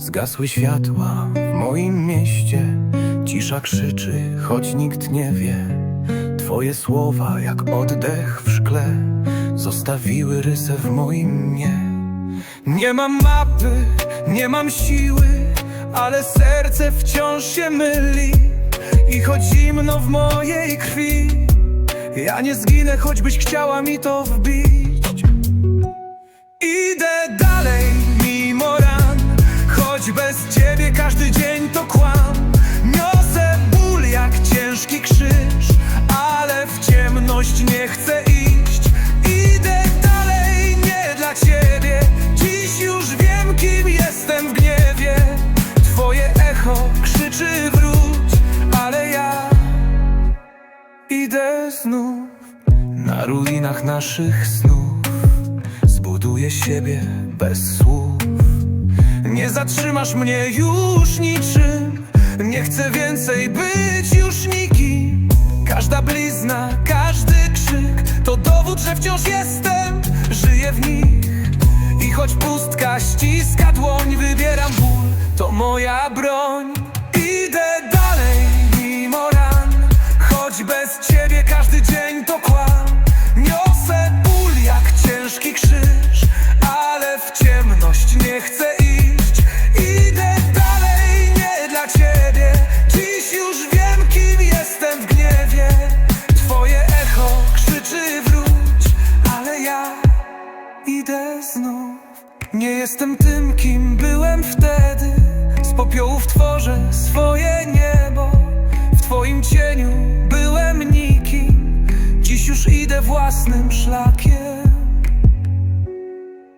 Zgasły światła w moim mieście, cisza krzyczy, choć nikt nie wie. Twoje słowa, jak oddech w szkle, zostawiły rysę w moim mnie. Nie mam mapy, nie mam siły, ale serce wciąż się myli. I choć zimno w mojej krwi, ja nie zginę, choćbyś chciała mi to wbić. Każdy dzień to kłam. Niosę ból jak ciężki krzyż Ale w ciemność nie chcę iść. Idę dalej nie dla ciebie Dziś już wiem kim jestem w gniewie. Twoje echo krzyczy wróć Ale ja idę znów. Na ruinach naszych snów Zbuduję siebie bez słów Nie zatrzymasz mnie już niczym. Nie chcę więcej być już nikim. Każda blizna, każdy krzyk To dowód, że wciąż jestem Żyję w nich. I choć pustka ściska dłoń Wybieram ból, to moja broń. Idę dalej mimo ran. Choć bez ciebie znów. Nie jestem tym kim byłem wtedy. Z popiołów tworzę swoje niebo. W twoim cieniu byłem nikim. Dziś już idę własnym szlakiem.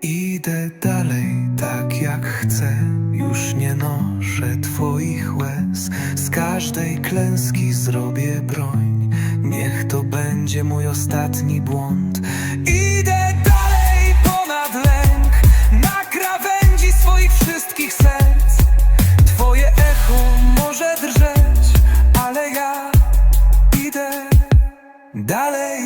Idę dalej tak jak chcę. Już nie noszę twoich łez. Z każdej klęski zrobię broń. Niech to będzie mój ostatni błąd. Idę dalej